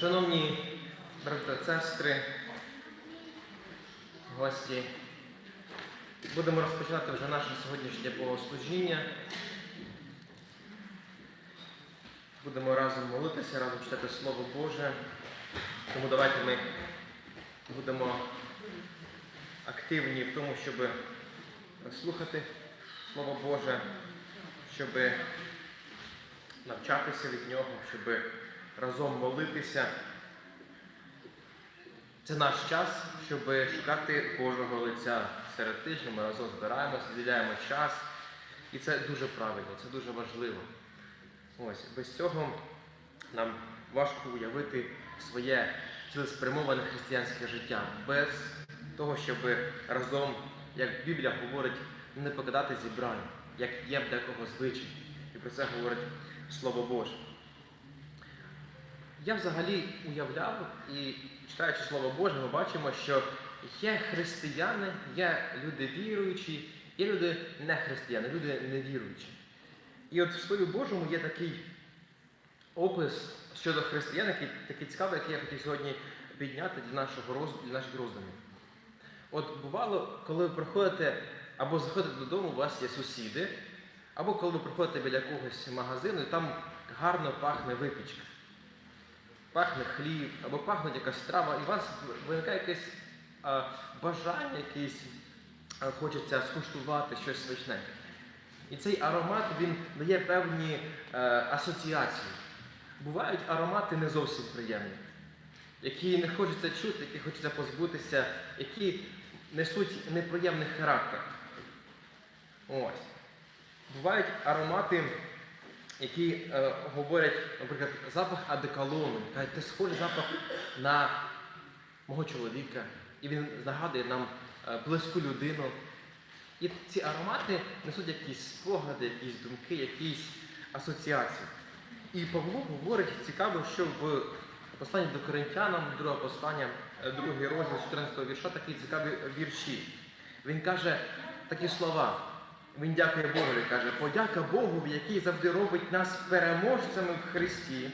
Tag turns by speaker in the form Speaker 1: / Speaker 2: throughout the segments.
Speaker 1: Шановні брати сестри, гості, будемо розпочинати вже наше сьогоднішнє богослужіння. Будемо разом молитися, разом читати Слово Боже. Тому давайте ми будемо активні в тому, щоб слухати Слово Боже, щоб навчатися від нього, щоб разом молитися. Це наш час, щоб шукати Божого лиця. Серед тижня ми разом збираємося, виділяємо час. І це дуже правильно, це дуже важливо. Ось, без цього нам важко уявити своє цілеспрямоване християнське життя, без того, щоб разом, як Біблія говорить, не покидати зібрання, як є в декого звичай. І про це говорить Слово Боже. Я взагалі уявляв і читаючи Слово Боже, ми бачимо, що є християни, є люди віруючі, є люди не християни, люди невіруючі. І от в Слові Божому є такий опис щодо християн, який такий цікавий, який я хотів сьогодні підняти для, нашого роз... для наших роздумів. От бувало, коли ви приходите або заходите додому, у вас є сусіди, або коли ви приходите біля якогось магазину, і там гарно пахне випічка. Пахне хліб, або пахне якась страва, і у вас виникає якесь а, бажання, якесь а, хочеться скуштувати щось смачне. І цей аромат він дає певні е, асоціації. Бувають аромати не зовсім приємні, які не хочеться чути, які хочеться позбутися, які несуть неприємний характер. Ось. Бувають аромати, які е, говорять, наприклад, запах адеколону. Кажуть, це схожий запах на мого чоловіка. І він нагадує нам е, близьку людину. І ці аромати несуть якісь спогади, якісь думки, якісь асоціації. І Павло говорить цікаво, що в посланні до Коринтянам, друге послання, е, другий розділ 14 вірша, такі цікаві вірші. Він каже такі слова. Він дякує Богові, каже, подяка Богу, який завжди робить нас переможцями в Христі,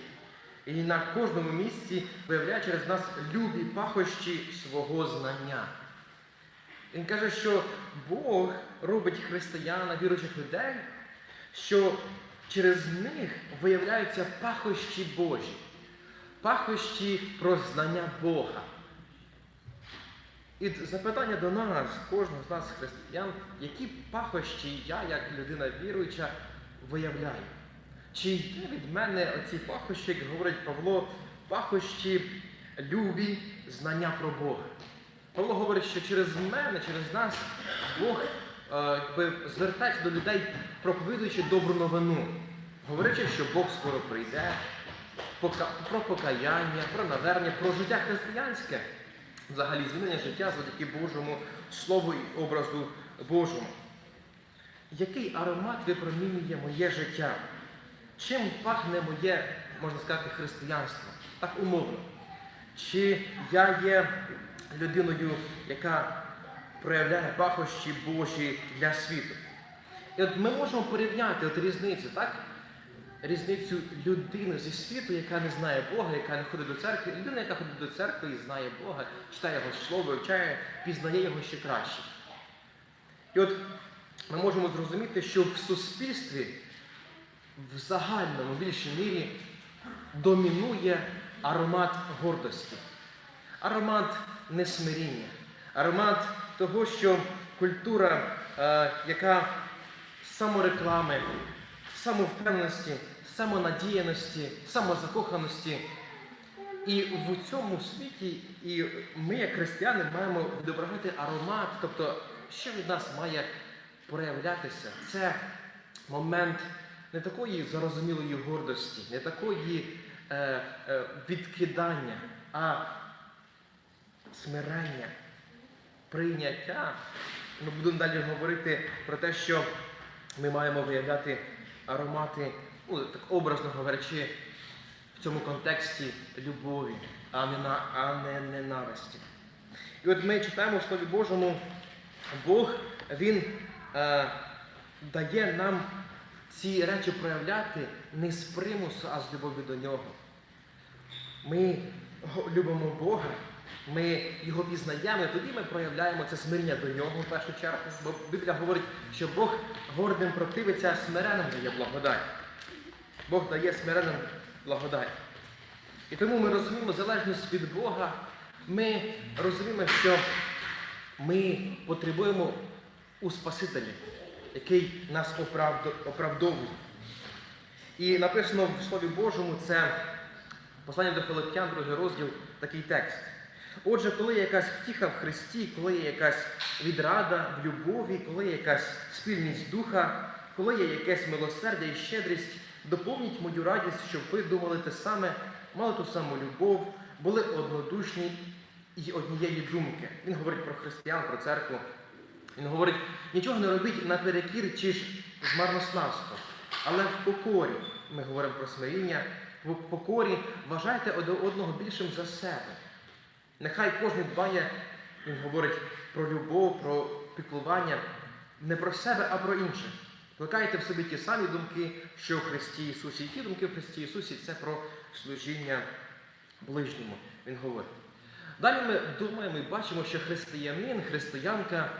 Speaker 1: і на кожному місці виявляє через нас любі пахощі свого знання. Він каже, що Бог робить християн, віруючих людей, що через них виявляються пахощі Божі, пахощі про знання Бога. І запитання до нас, кожного з нас, християн, які пахощі я, як людина віруюча, виявляю? Чи йде від мене оці пахощі, як говорить Павло, пахощі любі знання про Бога? Павло говорить, що через мене, через нас Бог е, якби, звертається до людей, проповідуючи добру новину, говорячи, що Бог скоро прийде, про покаяння, про навернення, про життя християнське, взагалі змінення життя завдяки Божому Слову і образу Божому. Який аромат випромінює моє життя? Чим пахне моє, можна сказати, християнство? Так умовно. Чи я є людиною, яка проявляє пахощі Божі для світу? І от ми можемо порівняти от різницю, так? Різницю людини зі світу, яка не знає Бога, яка не ходить до церкви, людина, яка ходить до церкви і знає Бога, читає Його Слово, вивчає, пізнає його ще краще. І от ми можемо зрозуміти, що в суспільстві в загальному більшій мірі домінує аромат гордості, аромат несмиріння, аромат того, що культура, е, яка самореклами, самовпевненості, самонадіяності, самозакоханості. І в цьому світі і ми, як християни, маємо відображати аромат, тобто, що від нас має проявлятися, це момент не такої зарозумілої гордості, не такої е, е, відкидання, а смирення, прийняття. Ми будемо далі говорити про те, що ми маємо виявляти аромати, ну, так образно говорячи, в цьому контексті любові, а не, на, а не ненависті. І от ми читаємо в Слові Божому, Бог, Він е, дає нам ці речі проявляти не з примусу, а з любові до нього. ми любимо Бога, ми його пізнаємо, тоді ми проявляємо це смирення до нього в першу чергу. Бо Біблія говорить, що Бог гордим противиться, а смиреним дає благодать. Бог дає смиреним благодать. І тому ми розуміємо залежність від Бога. Ми розуміємо, що ми потребуємо у Спасителі, який нас оправдовує. І написано в Слові Божому це послання до Филип'ян, другий розділ, такий текст. Отже, коли є якась втіха в Христі, коли є якась відрада в любові, коли є якась спільність духа, коли є якесь милосердя і щедрість, доповніть мою радість, щоб ви думали те саме, мали ту саму любов, були однодушні і однієї думки. Він говорить про християн, про церкву. Він говорить, нічого не робіть наперекір чи ж з марнославством, але в покорі. Ми говоримо про смиріння. В покорі вважайте одного більшим за себе. Нехай кожен дбає, він говорить про любов, про піклування не про себе, а про інших. Плекайте в собі ті самі думки, що в Христі Ісусі. І ті думки в Христі Ісусі це про служіння ближньому. Він говорить. Далі ми думаємо і бачимо, що християнин, християнка,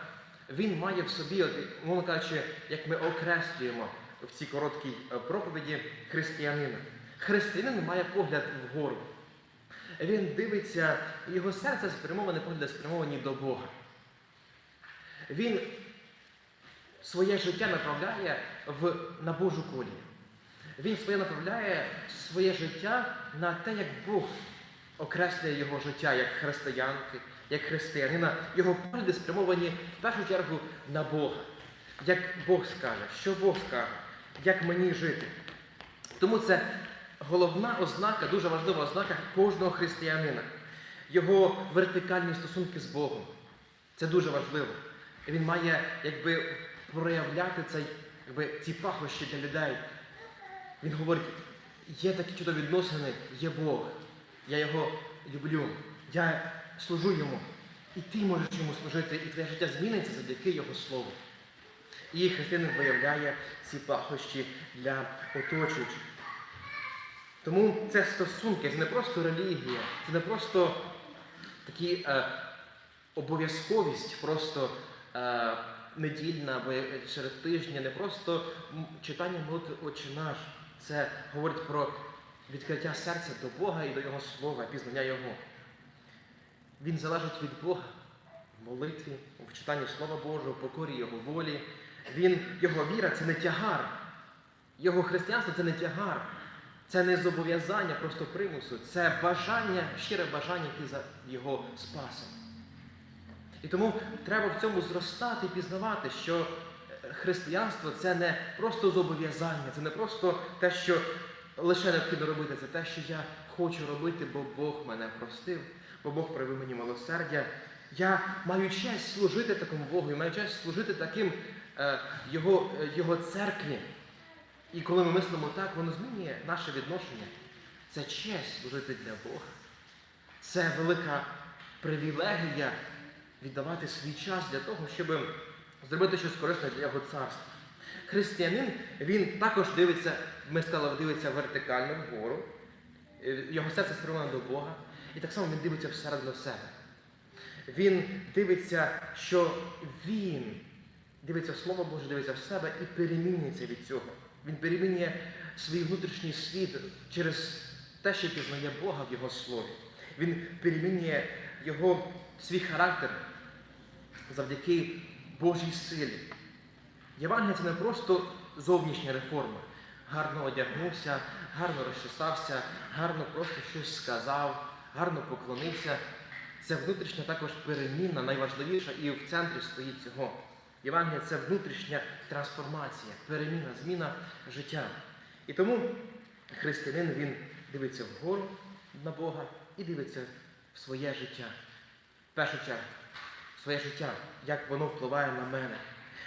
Speaker 1: він має в собі, мовно кажучи, як ми окреслюємо в цій короткій е, проповіді християнина. Християнин має погляд вгору. Він дивиться, його серце спрямоване погляд спрямовані до Бога. Він своє життя направляє в, на Божу колію. Він своє направляє своє життя на те, як Бог окреслює його життя як християнки, як християнина. Його погляди спрямовані в першу чергу на Бога. Як Бог скаже, що Бог скаже, як мені жити. Тому це головна ознака, дуже важлива ознака кожного християнина. Його вертикальні стосунки з Богом. Це дуже важливо. Він має якби, проявляти цей, якби, ці пахощі для людей. Він говорить, є такі чудові відносини, є Бог. Я його люблю, я служу йому. І ти можеш йому служити, і твоє життя зміниться завдяки Його Слову. І християнин виявляє ці пахощі для оточуючих. Тому це стосунки, це не просто релігія, це не просто такі е, обов'язковість, просто е, недільна або серед тижня, не просто читання молитви Отче наш. Це говорить про відкриття серця до Бога і до Його Слова, пізнання Його. Він залежить від Бога в молитві, в читанні Слова Божого, в покорі Його волі. Він, Його віра це не тягар. Його християнство це не тягар. Це не зобов'язання просто примусу, це бажання, щире бажання йти за його спасом. І тому треба в цьому зростати і пізнавати, що е, християнство це не просто зобов'язання, це не просто те, що лише необхідно робити, це те, що я хочу робити, бо Бог мене простив, бо Бог проявив мені милосердя. Я маю честь служити такому Богу, і маю честь служити таким е, його, е, його церкві. І коли ми мислимо так, воно змінює наше відношення. Це честь служити для Бога. Це велика привілегія віддавати свій час для того, щоб зробити щось корисне для його царства. Християнин, він також дивиться, ми сказали, дивиться вертикально вгору, Е, його серце спрямоване до Бога, і так само він дивиться всередину себе. Він дивиться, що він дивиться Слово Боже, дивиться в себе і перемінюється від цього. Він перемінює свій внутрішній світ через те, що пізнає Бога в Його слові. Він перемінює його, свій характер завдяки Божій силі. Євангелія це не просто зовнішня реформа. Гарно одягнувся, гарно розчесався, гарно просто щось сказав, гарно поклонився. Це внутрішня також переміна, найважливіша, і в центрі стоїть цього. Євангелія це внутрішня трансформація, переміна, зміна життя. І тому християнин він дивиться вгору на Бога і дивиться в своє життя. В першу чергу, своє життя, як воно впливає на мене.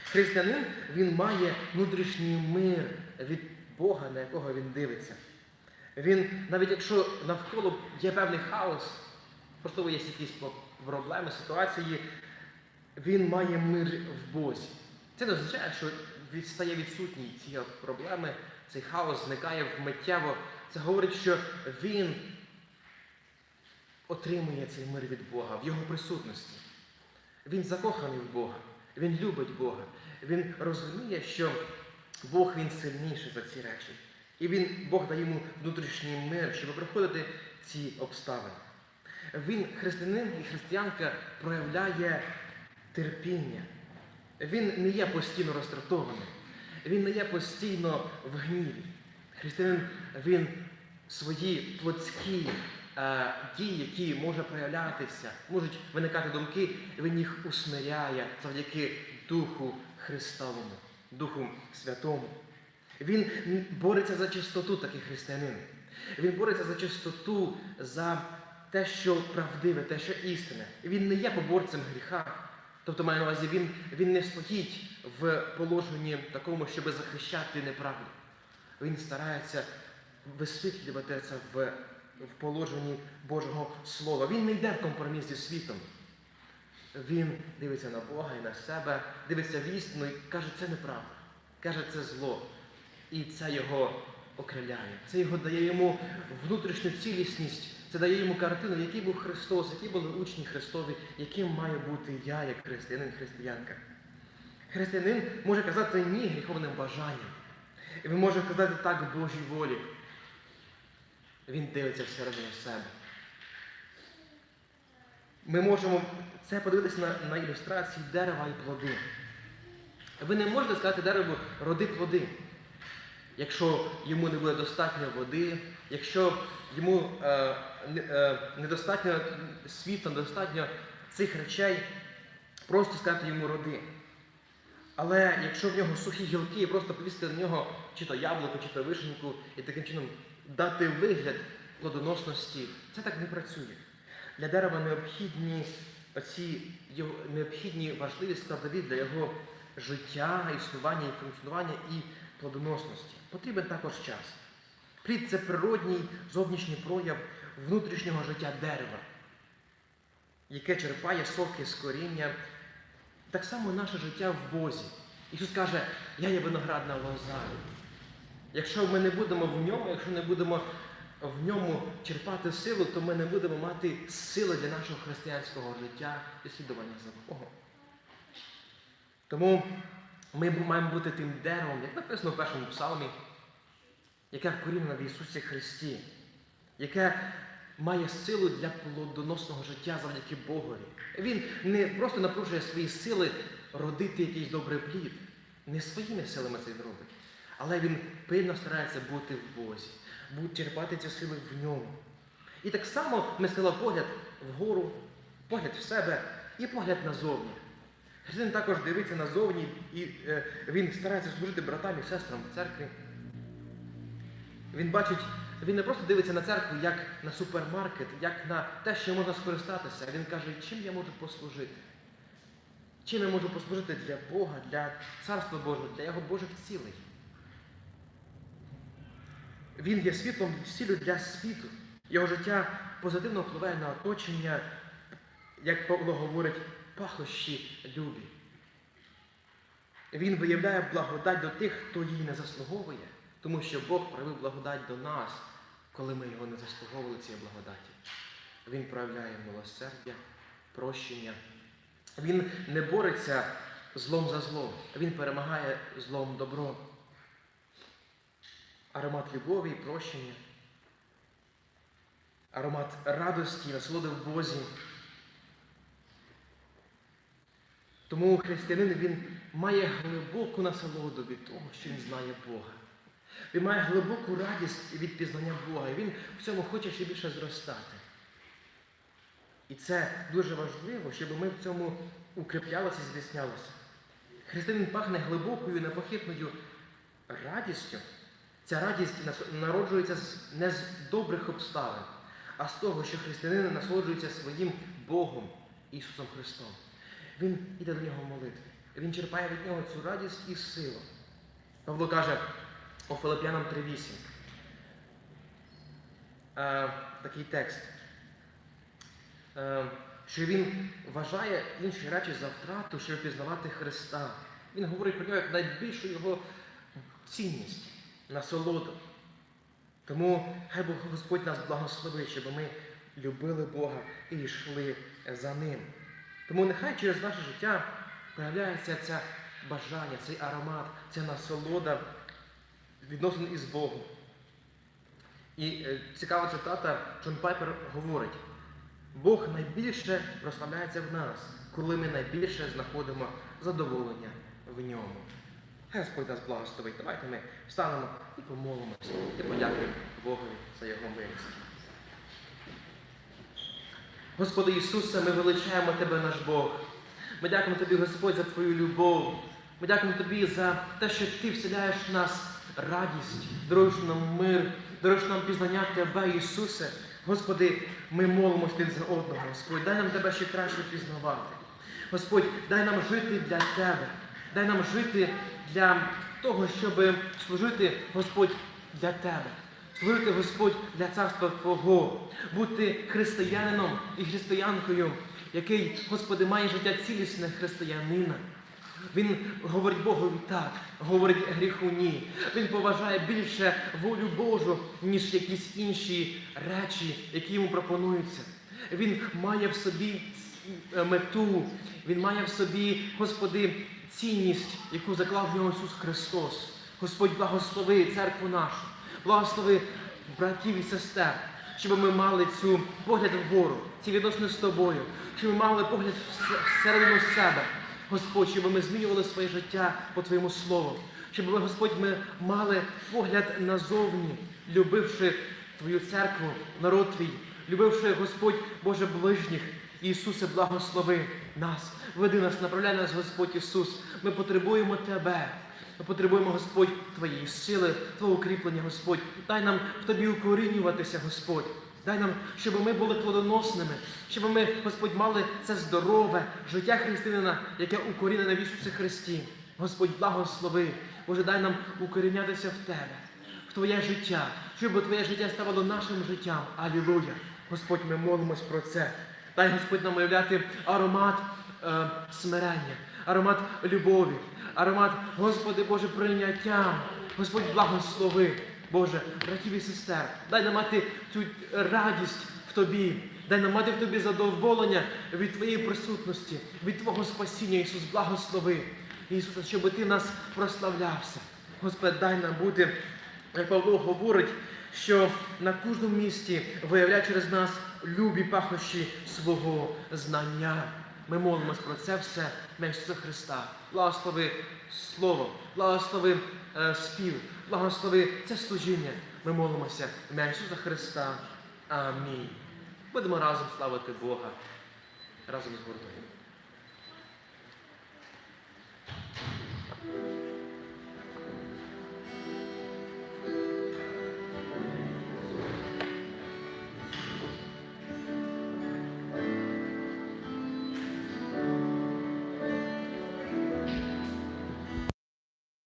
Speaker 1: Християнин він має внутрішній мир від Бога, на якого він дивиться. Він, навіть якщо навколо є певний хаос, можливо, є якісь проблеми, ситуації, він має мир в Бозі. Це не означає, що відстає відсутній ці проблеми, цей хаос зникає миттєво. Це говорить, що він отримує цей мир від Бога в Його присутності. Він закоханий в Бога, він любить Бога. Він розуміє, що Бог він сильніший за ці речі. І він, Бог дає йому внутрішній мир, щоб проходити ці обставини. Він, християнин і християнка, проявляє терпіння. Він не є постійно роздратованим, він не є постійно в гніві. Християнин він свої плотські е, дії, які можуть проявлятися, можуть виникати думки, він їх усмиряє завдяки Духу Христовому, Духу Святому. Він бореться за чистоту, такий християнин. Він бореться за чистоту, за те, що правдиве, те, що істине. Він не є поборцем гріха. Тобто, маю на увазі, він, він не стоїть в положенні такому, щоб захищати неправду. Він старається висвітлювати це в, в положенні Божого Слова. Він не йде в компроміс зі світом. Він дивиться на Бога і на себе, дивиться в істину і каже, це неправда. Каже, це зло. І це його окриляє. Це його дає йому внутрішню цілісність, це дає йому картину, який був Христос, які були учні Христові, яким має бути я, як християнин, християнка. Християнин може казати ні гріховним бажанням. І він може казати так Божій волі. Він дивиться всередину себе. Ми можемо це подивитися на, на ілюстрації дерева і плоди. Ви не можете сказати дереву роди плоди, якщо йому не буде достатньо води, якщо йому е, е, недостатньо світла, недостатньо цих речей, просто сказати йому роди. Але якщо в нього сухі гілки, і просто повісити на нього чи то яблуко, чи то вишеньку, і таким чином дати вигляд плодоносності, це так не працює. Для дерева необхідні оці необхідні важливі складові для його життя, існування і функціонування і плодоносності. Потрібен також час. Плід це природній зовнішній прояв внутрішнього життя дерева, яке черпає соки з коріння. Так само наше життя в Бозі. Ісус каже, я є виноградна лоза. Якщо ми не будемо в ньому, якщо не будемо в ньому черпати силу, то ми не будемо мати сили для нашого християнського життя і слідування за Богом. Тому ми маємо бути тим деревом, як написано в першому псалмі, яке вкорінено в Ісусі Христі, яке має силу для плодоносного життя завдяки Богові. Він не просто напружує свої сили родити якийсь добрий плід, не своїми силами це він робить, але він пильно старається бути в Бозі, черпати ці сили в ньому. І так само ми сказали погляд вгору, погляд в себе і погляд назовні. Христин також дивиться назовні, і е, він старається служити братам і сестрам в церкві. Він бачить, він не просто дивиться на церкву як на супермаркет, як на те, що можна скористатися. Він каже, чим я можу послужити? Чим я можу послужити для Бога, для Царства Божого, для Його Божих цілей? Він є світлом сіллю для світу. Його життя позитивно впливає на оточення, як Павло говорить, пахощі любі. Він виявляє благодать до тих, хто її не заслуговує, тому що Бог проявив благодать до нас, коли ми його не заслуговували цієї благодаті. Він проявляє милосердя, прощення. Він не бореться злом за злом, він перемагає злом добром. Аромат любові і прощення, аромат радості, насолоди в Бозі. Тому християнин він має глибоку насолоду від того, що він знає Бога. Він має глибоку радість від пізнання Бога, і він в цьому хоче ще більше зростати. І це дуже важливо, щоб ми в цьому укріплялися і зміцнялися. Християнин пахне глибокою, непохитною радістю. Ця радість народжується не з добрих обставин, а з того, що християнин насолоджується своїм Богом, Ісусом Христом. Він іде до нього в молитві. Він черпає від нього цю радість і силу. Павло каже у Филип'янам 3.8. Е, такий текст. Е, що він вважає інші речі за втрату, щоб пізнавати Христа. Він говорить про нього як найбільшу його цінність, насолоду. Тому хай Бог Господь нас благословить, щоб ми любили Бога і йшли за Ним. Тому нехай через наше життя проявляється це бажання, цей аромат, ця насолода відносин із Богом. І е, цікава цитата, Джон Пайпер говорить: Бог найбільше прославляється в нас, коли ми найбільше знаходимо задоволення в ньому. Господь нас благословить. Давайте ми встанемо і помолимося, і подякуємо Богові за його милість. Господи Ісусе, ми величаємо Тебе, наш Бог. Ми дякуємо Тобі, Господь, за Твою любов. Ми дякуємо Тобі за те, що Ти вселяєш в нас радість, даруєш нам мир, даруєш нам пізнання Тебе, Ісусе. Господи, ми молимось один за одного. Господь, дай нам Тебе ще краще пізнавати. Господь, дай нам жити для Тебе. Дай нам жити для того, щоб служити, Господь, для Тебе. Служити Господь для царства Твого, бути християнином і християнкою, який, Господи, має життя цілісне християнина. Він говорить Богові так, говорить гріху ні. Він поважає більше волю Божу, ніж якісь інші речі, які йому пропонуються. Він має в собі мету, він має в собі, Господи, цінність, яку заклав в нього Ісус Христос. Господь, благослови церкву нашу, благослови братів і сестер, щоб ми мали цю погляд вгору, ці відносини з тобою, щоб ми мали погляд всередину себе. Господь, щоб ми змінювали своє життя по Твоєму Слову, щоб ми, Господь, ми мали погляд назовні, любивши Твою церкву, народ Твій, любивши Господь Боже ближніх. Ісусе, благослови нас, веди нас, направляй нас, Господь Ісус. Ми потребуємо Тебе. Ми потребуємо, Господь, Твоєї сили, Твого укріплення, Господь. Дай нам в Тобі укорінюватися, Господь. Дай нам, щоб ми були плодоносними, щоб ми, Господь, мали це здорове життя християнина, яке укорінене в Ісусі Христі. Господь, благослови. Боже, дай нам укорінятися в Тебе, в Твоє життя, щоб Твоє життя ставало нашим життям. Алілуя. Господь, ми молимось про це. Дай Господь нам уявляти аромат е, смирення, аромат любові, аромат, Господи Боже, прийняття. Господь, благослови, Боже, братів і сестер. Дай нам мати цю радість в Тобі. Дай нам мати в Тобі задоволення від Твоєї присутності, від Твого спасіння, Ісус, благослови. Ісусе, щоб Ти нас прославлявся. Господь, дай нам бути, як Павло говорить, що на кожному місці виявляє через нас любі пахощі свого знання. Ми молимось про це все Ісуса Христа. Благослови Слово, благослови е, спів, благослови це служіння. Ми молимося в Ісуса Христа. Амінь. Будемо разом славити Бога разом з гуртом.